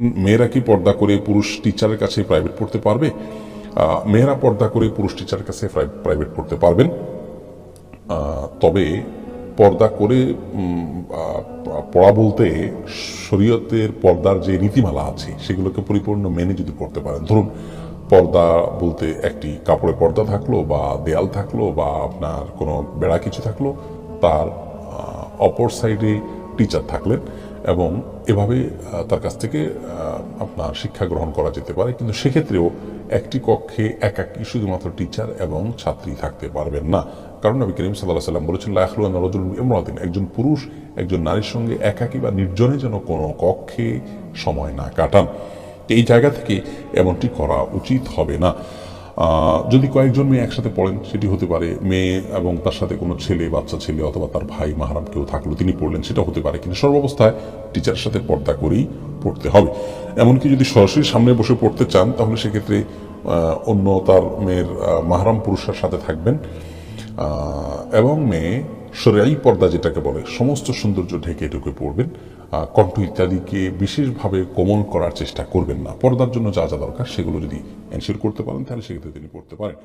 মেয়েরা কি পর্দা করে পুরুষ টিচারের কাছে প্রাইভেট পড়তে পারবে? মেয়েরা পর্দা করে পুরুষ টিচারের কাছে প্রাইভেট পড়তে পারবেন। তবে পর্দা করে পড়া বলতে শরীয়তের পর্দার যে নীতিমালা আছে, সেগুলোকে পরিপূর্ণ মেনে যদি পড়তে পারেন। ধরুন, পর্দা বলতে একটি কাপড়ের পর্দা থাকল বা দেয়াল থাকল বা আপনার কোনো বেড়া কিছু থাকল, তার অপর সাইডে টিচার থাকলেন। এবং এভাবে তার কাছ থেকে আপনার শিক্ষা গ্রহণ করা যেতে পারে। কিন্তু সেক্ষেত্রেও একটি কক্ষে একাকী শুধুমাত্র টিচার এবং ছাত্রী থাকতে পারবেন না। কারণ নবী করিম সাল্লাহ সাল্লাম বলেছেন লাখলুয়ান রজুল একজন পুরুষ, একজন নারীর সঙ্গে একাকী বা নির্জনে যেন কোনো কক্ষে সময় না কাটান। এই জায়গা থেকে এমনটি করা উচিত হবে না। যদি কয়েকজন মেয়ে একসাথে পড়েন, সেটি হতে পারে মেয়ে এবং তার সাথে কোনো ছেলে, বাচ্চা ছেলে অথবা তার ভাই মাহারাম কেউ থাকল তিনি পড়লেন, সেটা হতে পারে। কিন্তু সর্বাবস্থায় টিচারের সাথে পর্দা করেই পড়তে হবে। এমনকি যদি সরাসরি সামনে বসে পড়তে চান, তাহলে সেক্ষেত্রে অন্য তার মেয়ের মাহারাম পুরুষের সাথে থাকবেন। এবং মেয়ে সরাই পর্দা যেটাকে বলে, সমস্ত সৌন্দর্য ঢেকে ঢুকে পড়বেন। কণ্ঠ ইত্যাদিকে বিশেষভাবে কোমল করার চেষ্টা করবেন না। পর্দার জন্য যা যা দরকার সেগুলো যদি এনশিওর করতে পারেন, তাহলে সেক্ষেত্রে তিনি পড়তে পারেন।